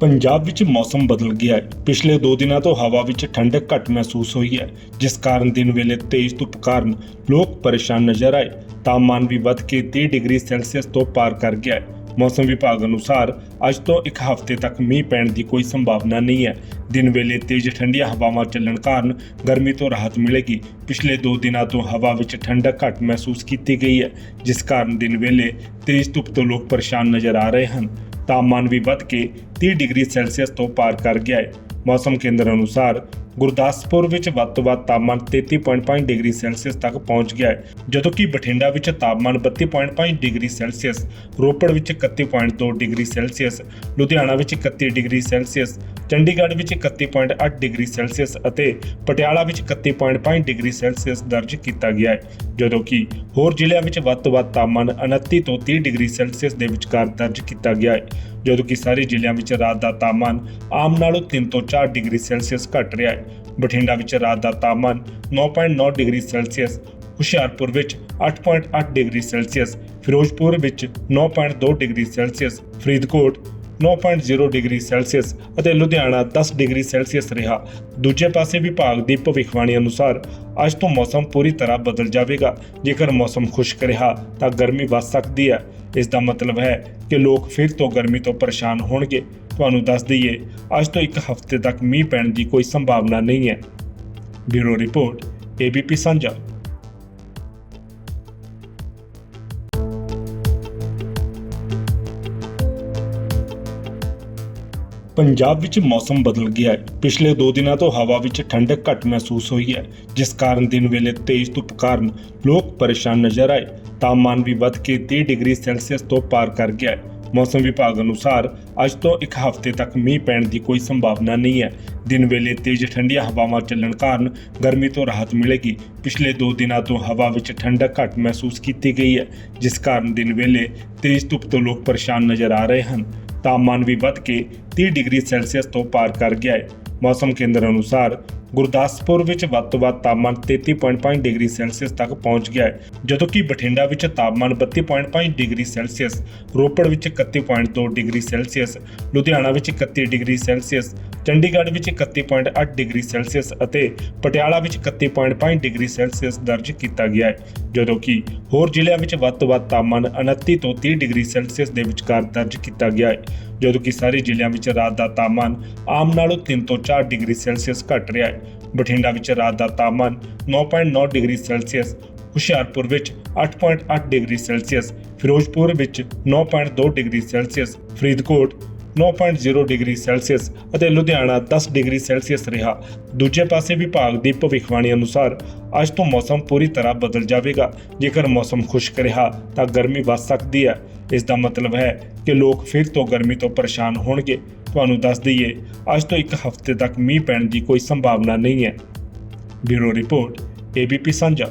ਪੰਜਾਬ ਵਿੱਚ ਮੌਸਮ ਬਦਲ ਗਿਆ ਹੈ। ਪਿਛਲੇ 2 ਦਿਨਾਂ ਤੋਂ ਹਵਾ ਵਿੱਚ ਠੰਡਕ ਘੱਟ ਮਹਿਸੂਸ ਹੋਈ ਹੈ, ਜਿਸ ਕਾਰਨ ਦਿਨ ਵੇਲੇ ਤੇਜ਼ ਧੁੱਪ ਕਾਰਨ ਲੋਕ ਪਰੇਸ਼ਾਨ ਨਜ਼ਰ ਆਏ। ਤਾਪਮਾਨ ਵੀ ਵੱਧ ਕੇ 30 ਡਿਗਰੀ ਸੈਲਸੀਅਸ ਤੋਂ ਪਾਰ ਕਰ ਗਿਆ ਹੈ। ਮੌਸਮ ਵਿਭਾਗ ਅਨੁਸਾਰ ਅੱਜ ਤੋਂ ਇੱਕ ਹਫ਼ਤੇ ਤੱਕ ਮੀਂਹ ਪੈਣ ਦੀ ਕੋਈ ਸੰਭਾਵਨਾ ਨਹੀਂ ਹੈ। ਦਿਨ ਵੇਲੇ ਤੇਜ਼ ਠੰਡੀਆਂ ਹਵਾਵਾਂ ਚੱਲਣ ਕਾਰਨ ਗਰਮੀ ਤੋਂ ਰਾਹਤ ਮਿਲੇਗੀ। ਪਿਛਲੇ 2 ਦਿਨਾਂ ਤੋਂ ਹਵਾ ਵਿੱਚ ਠੰਡਕ ਘੱਟ ਮਹਿਸੂਸ ਕੀਤੀ ਗਈ ਹੈ, ਜਿਸ ਕਾਰਨ ਦਿਨ ਵੇਲੇ ਤੇਜ਼ ਧੁੱਪ ਤੋਂ ਲੋਕ ਪਰੇਸ਼ਾਨ ਨਜ਼ਰ ਆ ਰਹੇ ਹਨ। ਤਾਪਮਾਨ ਵੀ ਵੱਧ ਕੇ 30 ਡਿਗਰੀ ਸੈਲਸੀਅਸ ਤੋਂ ਪਾਰ ਕਰ ਗਿਆ ਹੈ। ਮੌਸਮ ਕੇਂਦਰ ਅਨੁਸਾਰ ਗੁਰਦਾਸਪੁਰ ਵਿੱਚ ਵੱਧ ਤੋਂ ਵੱਧ ਤਾਪਮਾਨ 33.5 ਡਿਗਰੀ ਸੈਲਸੀਅਸ ਤੱਕ ਪਹੁੰਚ ਗਿਆ ਹੈ, ਜਦੋਂ ਕਿ ਬਠਿੰਡਾ ਵਿੱਚ ਤਾਪਮਾਨ 32.5 ਡਿਗਰੀ ਸੈਲਸੀਅਸ, ਰੋਪੜ ਵਿੱਚ 31.2 ਡਿਗਰੀ ਸੈਲਸੀਅਸ, ਲੁਧਿਆਣਾ ਵਿੱਚ 31 ਡਿਗਰੀ ਸੈਲਸੀਅਸ, ਚੰਡੀਗੜ੍ਹ ਵਿੱਚ 31.8 ਡਿਗਰੀ ਸੈਲਸੀਅਸ ਅਤੇ ਪਟਿਆਲਾ ਵਿੱਚ 31.5 ਡਿਗਰੀ ਸੈਲਸੀਅਸ ਦਰਜ ਕੀਤਾ ਗਿਆ ਹੈ, ਜਦੋਂ ਕਿ ਹੋਰ ਜ਼ਿਲ੍ਹਿਆਂ ਵਿੱਚ ਵੱਧ ਤੋਂ ਵੱਧ ਤਾਪਮਾਨ 29 ਤੋਂ 30 ਡਿਗਰੀ ਸੈਲਸੀਅਸ ਦੇ ਵਿਚਕਾਰ ਦਰਜ ਕੀਤਾ ਗਿਆ ਹੈ। ਜਦੋਂ ਕਿ ਸਾਰੇ ਜ਼ਿਲ੍ਹਿਆਂ ਵਿੱਚ ਰਾਤ ਦਾ ਤਾਪਮਾਨ ਆਮ ਨਾਲੋਂ 3 ਤੋਂ 4 ਡਿਗਰੀ ਸੈਲਸੀਅਸ ਘੱਟ ਰਿਹਾ ਹੈ। ਬਠਿੰਡਾ ਵਿੱਚ ਰਾਤ ਦਾ ਤਾਪਮਾਨ 9.9 ਡਿਗਰੀ ਸੈਲਸੀਅਸ, ਹੁਸ਼ਿਆਰਪੁਰ ਵਿੱਚ 8.8 ਡਿਗਰੀ ਸੈਲਸੀਅਸ, ਫਿਰੋਜ਼ਪੁਰ ਵਿੱਚ 9.2 degree Celsius, Faridkot 9.0 degree Celsius ਅਤੇ ਲੁਧਿਆਣਾ 10 ਡਿਗਰੀ ਸੈਲਸੀਅਸ ਰਿਹਾ। ਦੂਜੇ ਪਾਸੇ ਵਿਭਾਗ ਦੀ ਭਵਿੱਖਬਾਣੀ ਅਨੁਸਾਰ, ਅੱਜ ਤੋਂ ਮੌਸਮ ਪੂਰੀ ਤਰ੍ਹਾਂ ਬਦਲ ਜਾਵੇਗਾ। ਜੇਕਰ ਮੌਸਮ ਖੁਸ਼ਕ ਰਿਹਾ, ਤਾਂ ਗਰਮੀ ਵੱਧ ਸਕਦੀ ਹੈ। ਇਸ ਦਾ ਮਤਲਬ ਹੈ ਕਿ ਲੋਕ ਫਿਰ ਤੋਂ ਗਰਮੀ ਤੋਂ ਪਰੇਸ਼ਾਨ ਹੋਣਗੇ। ਤੁਹਾਨੂੰ ਦੱਸ ਦਈਏ, ਅੱਜ ਤੋਂ ਇੱਕ ਹਫ਼ਤੇ ਤੱਕ ਮੀਂਹ ਪੈਣ ਦੀ ਕੋਈ ਸੰਭਾਵਨਾ ਨਹੀਂ ਹੈ। ਬਿਊਰੋ ਰਿਪੋਰਟ, ਏਬੀਪੀ ਸਾਂਝਾ। ਪੰਜਾਬ ਵਿੱਚ ਮੌਸਮ ਬਦਲ ਗਿਆ ਹੈ। ਪਿਛਲੇ 2 ਦਿਨਾਂ ਤੋਂ ਹਵਾ ਵਿੱਚ ਠੰਡਕ ਘੱਟ ਮਹਿਸੂਸ ਹੋਈ ਹੈ, ਜਿਸ ਕਾਰਨ ਦਿਨ ਵੇਲੇ ਤੇਜ਼ ਧੁੱਪ ਕਾਰਨ ਲੋਕ ਪਰੇਸ਼ਾਨ ਨਜ਼ਰ ਆਏ। ਤਾਪਮਾਨ ਵੀ ਵੱਧ ਕੇ 30 ਡਿਗਰੀ ਸੈਲਸੀਅਸ ਤੋਂ ਪਾਰ ਕਰ ਗਿਆ ਹੈ। ਮੌਸਮ ਵਿਭਾਗ ਅਨੁਸਾਰ, ਅੱਜ ਤੋਂ ਇੱਕ ਹਫ਼ਤੇ ਤੱਕ ਮੀਂਹ ਪੈਣ ਦੀ ਕੋਈ ਸੰਭਾਵਨਾ ਨਹੀਂ ਹੈ। ਦਿਨ ਵੇਲੇ ਤੇਜ਼ ਠੰਡੀਆਂ ਹਵਾਵਾਂ ਚੱਲਣ ਕਾਰਨ ਗਰਮੀ ਤੋਂ ਰਾਹਤ ਮਿਲੇਗੀ। ਪਿਛਲੇ 2 ਦਿਨਾਂ ਤੋਂ ਹਵਾ ਵਿੱਚ ਠੰਡਕ ਘੱਟ ਮਹਿਸੂਸ ਕੀਤੀ ਗਈ ਹੈ, ਜਿਸ ਕਾਰਨ ਦਿਨ ਵੇਲੇ ਤੇਜ਼ ਧੁੱਪ ਤੋਂ ਲੋਕ ਪਰੇਸ਼ਾਨ ਨਜ਼ਰ ਆ ਰਹੇ ਹਨ। ਤਾਪਮਾਨ ਵੀ ਵੱਧ ਕੇ 30 ਡਿਗਰੀ ਸੈਲਸੀਅਸ ਤੋਂ ਪਾਰ ਕਰ ਗਿਆ ਹੈ। ਮੌਸਮ ਕੇਂਦਰ ਅਨੁਸਾਰ ਗੁਰਦਾਸਪੁਰ ਵਿੱਚ ਵੱਧ ਤੋਂ ਵੱਧ ਤਾਪਮਾਨ 33.5 ਡਿਗਰੀ ਸੈਲਸੀਅਸ ਤੱਕ ਪਹੁੰਚ ਗਿਆ ਹੈ, ਜਦੋਂ ਕਿ ਬਠਿੰਡਾ ਵਿੱਚ ਤਾਪਮਾਨ 32.5 ਡਿਗਰੀ ਸੈਲਸੀਅਸ, ਰੋਪੜ ਵਿੱਚ 31.2 ਡਿਗਰੀ ਸੈਲਸੀਅਸ, ਲੁਧਿਆਣਾ ਵਿੱਚ 31 ਡਿਗਰੀ ਸੈਲਸੀਅਸ, ਚੰਡੀਗੜ੍ਹ ਵਿੱਚ 31.8 ਡਿਗਰੀ ਸੈਲਸੀਅਸ ਅਤੇ ਪਟਿਆਲਾ ਵਿੱਚ 31.5 ਡਿਗਰੀ ਸੈਲਸੀਅਸ ਦਰਜ ਕੀਤਾ ਗਿਆ ਹੈ, ਜਦੋਂ ਕਿ ਹੋਰ ਜ਼ਿਲ੍ਹਿਆਂ ਵਿੱਚ ਵੱਧ ਤੋਂ ਵੱਧ ਤਾਪਮਾਨ 29 ਤੋਂ 30 ਡਿਗਰੀ ਸੈਲਸੀਅਸ ਦੇ ਵਿਚਕਾਰ ਦਰਜ ਕੀਤਾ ਗਿਆ ਹੈ। ਜਦੋਂ ਕਿ ਸਾਰੇ ਜ਼ਿਲ੍ਹਿਆਂ ਵਿੱਚ ਰਾਤ ਦਾ ਤਾਪਮਾਨ ਆਮ ਨਾਲੋਂ 3 ਤੋਂ 4 ਡਿਗਰੀ ਸੈਲਸੀਅਸ ਘੱਟ ਰਿਹਾ ਹੈ। ਬਠਿੰਡਾ ਵਿੱਚ ਰਾਤ ਦਾ ਤਾਪਮਾਨ 9.9 ਡਿਗਰੀ ਸੈਲਸੀਅਸ, ਹੁਸ਼ਿਆਰਪੁਰ ਵਿੱਚ 8.8 ਡਿਗਰੀ ਸੈਲਸੀਅਸ, ਫਿਰੋਜ਼ਪੁਰ ਵਿੱਚ 9.2 degree Celsius, Faridkot 9.0 degree Celsius ਅਤੇ ਲੁਧਿਆਣਾ 10 ਡਿਗਰੀ ਸੈਲਸੀਅਸ ਰਿਹਾ। ਦੂਜੇ ਪਾਸੇ ਵਿਭਾਗ ਦੀ ਭਵਿੱਖਬਾਣੀ ਅਨੁਸਾਰ, ਅੱਜ ਤੋਂ ਮੌਸਮ ਪੂਰੀ ਤਰ੍ਹਾਂ ਬਦਲ ਜਾਵੇਗਾ। ਜੇਕਰ ਮੌਸਮ ਖੁਸ਼ਕ ਰਿਹਾ, ਤਾਂ ਗਰਮੀ ਵੱਧ ਸਕਦੀ ਹੈ। ਇਸ ਦਾ ਮਤਲਬ ਹੈ ਕਿ ਲੋਕ ਫਿਰ ਤੋਂ ਗਰਮੀ ਤੋਂ ਪਰੇਸ਼ਾਨ ਹੋਣਗੇ। ਤੁਹਾਨੂੰ ਦੱਸ ਦਈਏ, ਅੱਜ ਤੋਂ ਇੱਕ ਹਫ਼ਤੇ ਤੱਕ ਮੀਂਹ ਪੈਣ ਦੀ ਕੋਈ ਸੰਭਾਵਨਾ ਨਹੀਂ ਹੈ। ਬਿਊਰੋ ਰਿਪੋਰਟ, ਏਬੀਪੀ ਸਾਂਝਾ।